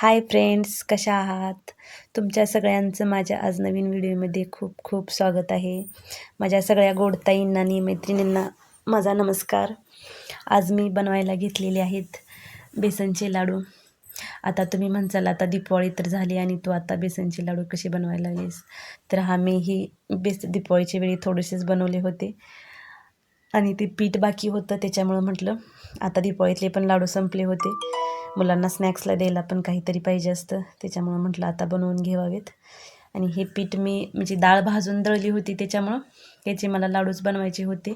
Hi friends कशा आहात? तुमच्या सगळ्यांचं माझ्या आज नवीन व्हिडिओमध्ये खूप खूप स्वागत आहे. माझ्या सगळ्या गोडताईंना आणि मैत्रिणींना माझा नमस्कार. आज मी बनवायला घेतलेले आहेत बेसनचे लाडू. आता तुम्ही म्हणसाल आता दिपावळी तर झाली आणि तू आता बेसनचे लाडू कसे बनवायला लागलीस? तर हा मी ही बेस दिपावळीच्या वेळी थोडेसेच बनवले होते. आणि ते पीठ बाकी होतं त्याच्यामुळं म्हटलं आता दिपावळीतले पण लाडू संपले होते. मुलांना स्नॅक्सला द्यायला पण काहीतरी पाहिजे असतं. त्याच्यामुळं म्हटलं आता बनवून घेवावेत आणि हे पीठ मी म्हणजे डाळ भाजून दळली होती त्याच्यामुळं. त्याचे मला लाडूच बनवायचे होते.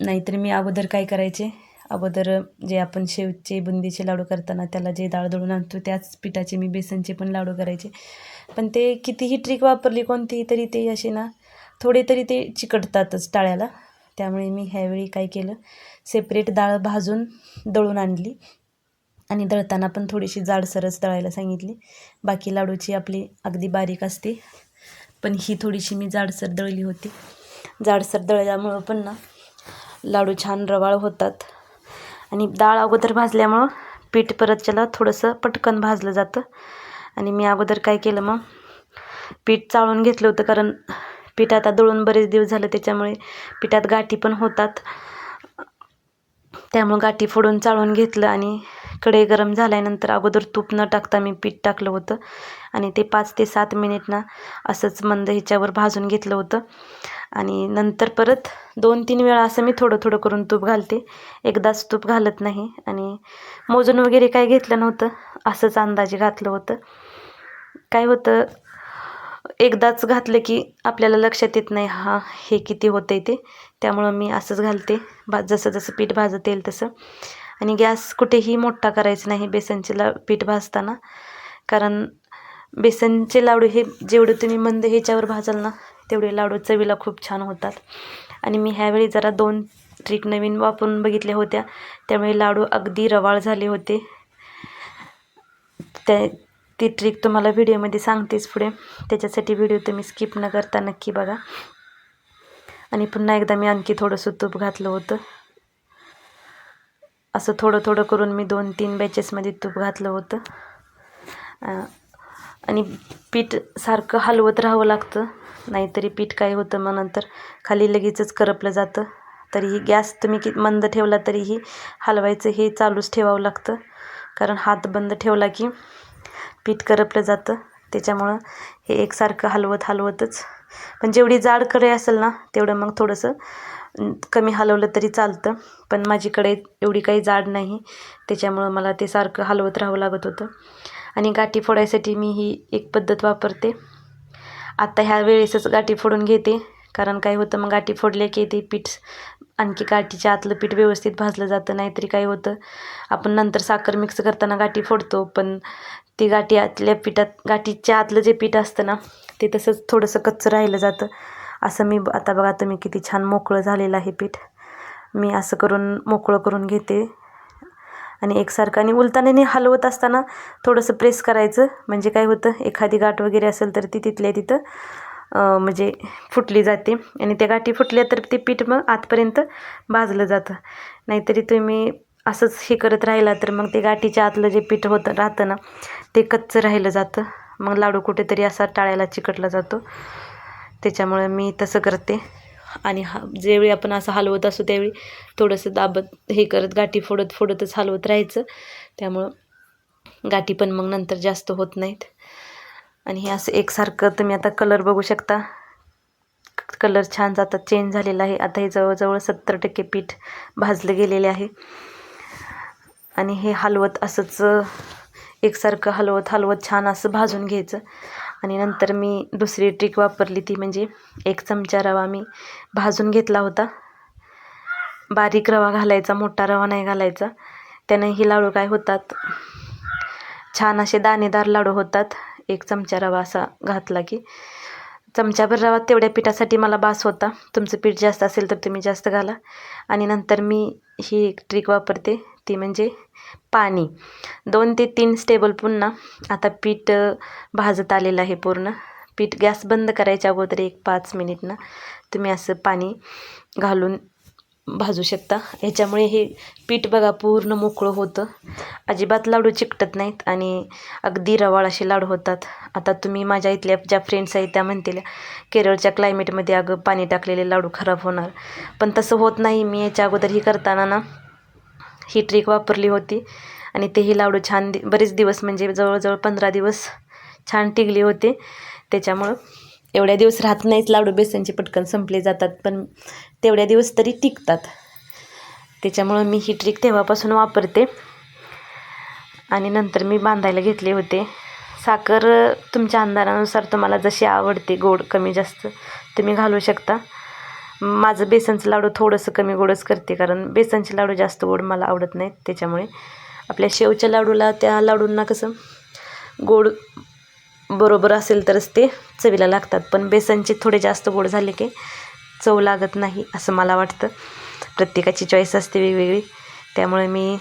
नाहीतर मी अगोदर काय करायचे? अगोदर जे आपण शेवचे बुंदीचे लाडू करताना त्याला जे डाळ दळून आणतो त्याच पिठाचे मी बेसनचे पण लाडू करायचे. पण ते कितीही ट्रिक वापरली कोणतीही तरी ते असे ना थोडे तरी ते चिकटतातच टाळ्याला. त्यामुळे मी ह्यावेळी काय केलं? सेपरेट डाळ भाजून दळून आणली. आणि दळताना पण थोडीशी जाडसरच दळायला सांगितली. बाकी लाडूची आपली अगदी बारीक असते. पण ही थोडीशी मी जाडसर दळली होती. जाडसर दळल्यामुळं पण ना लाडू छान रवाळ होतात. आणि डाळ अगोदर भाजल्यामुळं पीठ परत त्याला थोडंसं पटकन भाजलं जातं. आणि मी अगोदर काय केलं मग पीठ चाळून घेतलं होतं कारण पीठ आता दळून बरेच दिवस झालं त्याच्यामुळे पिठात गाठी पण होतात. त्यामुळं गाठी फोडून चाळून घेतलं आणि कढई गरम झाल्यानंतर अगोदर तूप न टाकता मी पीठ टाकलं होतं. आणि ते पाच ते सात मिनिट ना असंच मंद ह्याच्यावर भाजून घेतलं होतं. आणि नंतर परत दोन तीन वेळा असं मी थोडं थोडं करून तूप घालते. एकदाच तूप घालत नाही. आणि मोजून वगैरे काय घेतलं नव्हतं. असंच अंदाजे घातलं होतं. काय होतं? एकदाच घातलं की आपल्याला लक्षात येत नाही हा हे किती होतं आहे ते. त्यामुळं मी असंच घालते. भा जसं जसं पीठ भाजत येईल तसं. आणि गॅस कुठेही मोठा करायचा नाही बेसनचे ला पीठ भाजताना. कारण बेसनचे लाडू हे जेवढे तुम्ही मंद ह्याच्यावर भाजाल ना तेवढे लाडू चवीला खूप छान होतात. आणि मी ह्यावेळी जरा दोन ट्रिक नवीन वापरून बघितल्या होत्या. त्यामुळे लाडू अगदी रवाळ झाले होते. त्या ती ट्रिक तुम्हाला व्हिडिओमध्ये सांगतेच पुढे. त्याच्यासाठी व्हिडिओ तुम्ही स्किप न करता नक्की बघा. आणि पुन्हा एकदा मी आणखी थोडंसं तूप घातलं होतं. असं थोडं थोडं करून मी दोन तीन बॅचेसमध्ये तूप घातलं होतं. आणि पीठ सारखं हलवत राहावं लागतं. नाहीतरी पीठ काय होतं मग नंतर खाली लगेचच करपलं जातं. तरीही गॅस तुम्ही कि मंद ठेवला तरीही हलवायचं हे चालूच ठेवावं लागतं. कारण हात बंद ठेवला की पीठ करपलं जातं. त्याच्यामुळं हे एकसारखं हलवत हलवतच. पण जेवढी जाड कढई असेल ना तेवढं मग थोडंसं कमी हलवलं तरी चालतं. पण माझी कढई एवढी काही जाड नाही. त्याच्यामुळं मला ते सारखं हलवत राहावं लागत होतं. आणि गाठी फोडायसाठी मी ही एक पद्धत वापरते. आत्ता ह्या वेळेसच गाठी फोडून घेते. कारण काय होतं मग गाठी फोडले की ते पीठ आणखी गाठीच्या आतलं पीठ व्यवस्थित भाजलं जातं नाहीतरी काय होतं. आपण नंतर साखर मिक्स करताना गाठी फोडतो पण ती गाठी आतल्या पिठात गाठीच्या आतलं जे पीठ असतं ना ते तसंच थोडंसं कच्चं राहिलं जातं. असं मी आता बघा तुम्ही किती छान मोकळं झालेलं आहे पीठ. मी असं करून मोकळं करून घेते. आणि एकसारखं आणि उलताने हलवत असताना थोडंसं प्रेस करायचं. म्हणजे काय होतं एखादी गाठ वगैरे असेल तर ती तिथल्या तिथं म्हणजे फुटली जाते. आणि त्या गाठी फुटल्या तर ते पीठ मग आतपर्यंत भाजलं जातं. नाहीतरी तुम्ही असंच हे करत राहिला तर मग ते गाठीच्या आतलं जे पीठ होतं राहतं ना ते कच्चं राहिलं जातं. मग लाडू कुठेतरी असा टाळ्याला चिकटला जातो. त्याच्यामुळे मी तसं करते. आणि हा ज्यावेळी आपण असं हलवत असू त्यावेळी थोडंसं दाबत हे करत गाठी फोडत फोडतच हलवत राहायचं. त्यामुळं गाठी पण मग नंतर जास्त होत नाहीत. आणि हे असं एकसारखं तुम्ही आता कलर बघू शकता. कलर छान जातात चेंज झालेला आहे. आता हे जवळजवळ सत्तर टक्के पीठ भाजलं गेलेले आहे. आणि हे हलवत असंच एकसारखं हलवत हलवत छान असं भाजून घ्यायचं. आणि नंतर मी दुसरी ट्रिक वापरली ती म्हणजे एक चमचा रवा मी भाजून घेतला होता. बारीक रवा घालायचा मोठा रवा नाही घालायचा. त्यानं ही लाडू काय होतात? छान असे दाणेदार लाडू होतात. एक चमचा रवा असा घातला की चमच्याभर रवा तेवढ्या पिठासाठी मला बास होता. तुमचं पीठ जास्त असेल तर तुम्ही जास्त घाला. आणि नंतर मी ही एक ट्रिक वापरते ती म्हणजे पाणी. दोन ते तीन स्टेबल पुन्हा आता पीठ भाजत आलेलं आहे पूर्ण. पीठ गॅस बंद करायच्या अगोदर एक पाच मिनिटनं तुम्ही असं पाणी घालून भाजू शकता. ह्याच्यामुळे हे पीठ बघा पूर्ण मोकळं होतं. अजिबात लाडू चिकटत नाहीत आणि अगदी रवाळ असे लाडू होतात. आता तुम्ही माझ्या इथल्या ज्या फ्रेंड्स आहेत त्या म्हणतील केरळच्या क्लायमेटमध्ये अगं पाणी टाकलेले लाडू खराब होणार. पण तसं होत नाही. मी याच्या अगोदर ही करताना ना ही ट्रिक वापरली होती. आणि तेही लाडू छान दि बरेच दिवस म्हणजे जवळजवळ पंधरा दिवस छान टिकले होते. त्याच्यामुळं एवढ्या दिवस राहत नाहीत लाडू बेसनचे पटकन संपले जातात पण तेवढ्या दिवस तरी टिकतात. त्याच्यामुळं मी ही ट्रिक तेव्हापासून वापरते. आणि नंतर मी बांधायला घेतले होते. साखर तुमच्या अंदाजानुसार तुम्हाला जशी आवडते गोड कमी जास्त तुम्ही घालू शकता. माझं बेसनचं लाडू थोडंसं कमी गोडच करते कारण बेसनचे लाडू जास्त गोड मला आवडत नाहीत. त्याच्यामुळे आपल्या शेवच्या लाडूला त्या लाडूंना कसं गोड बरोबर असेल तरच ते चवीला लागतात. पण बेसनचे थोडे जास्त गोड झाले की चव लागत नाही असं मला वाटतं. प्रत्येकाची चॉईस असते वेगवेगळी. त्यामुळे मी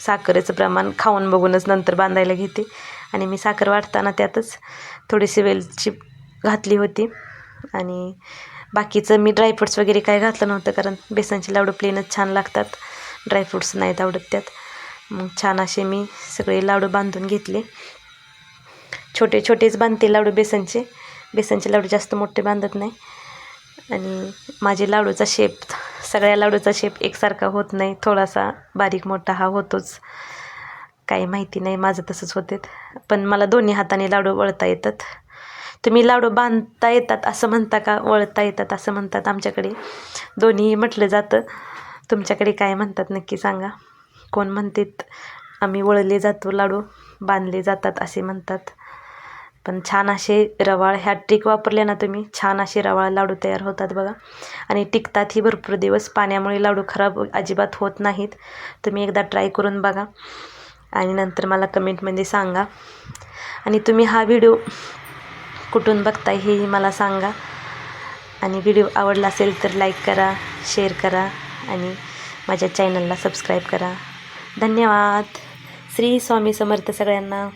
साखरेचं प्रमाण खाऊन बघूनच नंतर बांधायला घेते. आणि मी साखर वाटताना त्यातच थोडीशी वेलची घातली होती. आणि बाकीचं मी ड्रायफ्रुट्स वगैरे काय घातलं नव्हतं कारण बेसनचे लाडू प्लेनच छान लागतात. ड्रायफ्रुट्स नाहीत आवडत त्यात. मग छान असे मी सगळे लाडू बांधून घेतले. छोटे छोटेच बांधते लाडू बेसनचे. बेसनचे लाडू जास्त मोठे बांधत नाही. आणि माझे लाडूचा शेप सगळ्या लाडूचा शेप एकसारखा होत नाही. थोडासा बारीक मोठा हा होतोच. काही माहिती नाही माझं तसंच होते. पण मला दोन्ही हाताने लाडू वळता येतात. तुम्ही लाडू बांधता येतात असं म्हणता का? वळता येतात असं म्हणतात आमच्याकडे. दोन्ही म्हटलं जातं. तुमच्याकडे काय म्हणतात नक्की सांगा. कोण म्हणतात आम्ही वळले जातो लाडू बांधले जातात असे म्हणतात. पण छान असे रवाळ ह्या ट्रिक वापरल्या ना तुम्ही छान असे रवाळ लाडू तयार होतात बघा. आणि टिकतातही भरपूर दिवस पाण्यामुळे लाडू खराब अजिबात होत नाहीत. तुम्ही एकदा ट्राय करून बघा. आणि नंतर मला कमेंटमध्ये सांगा. आणि तुम्ही हा व्हिडिओ कुठून बघताय हेही मला सांगा. आणि व्हिडिओ आवडला असेल तर लाईक करा शेअर करा आणि माझ्या चॅनलला सबस्क्राईब करा. धन्यवाद. श्री स्वामी समर्थ सगळ्यांना.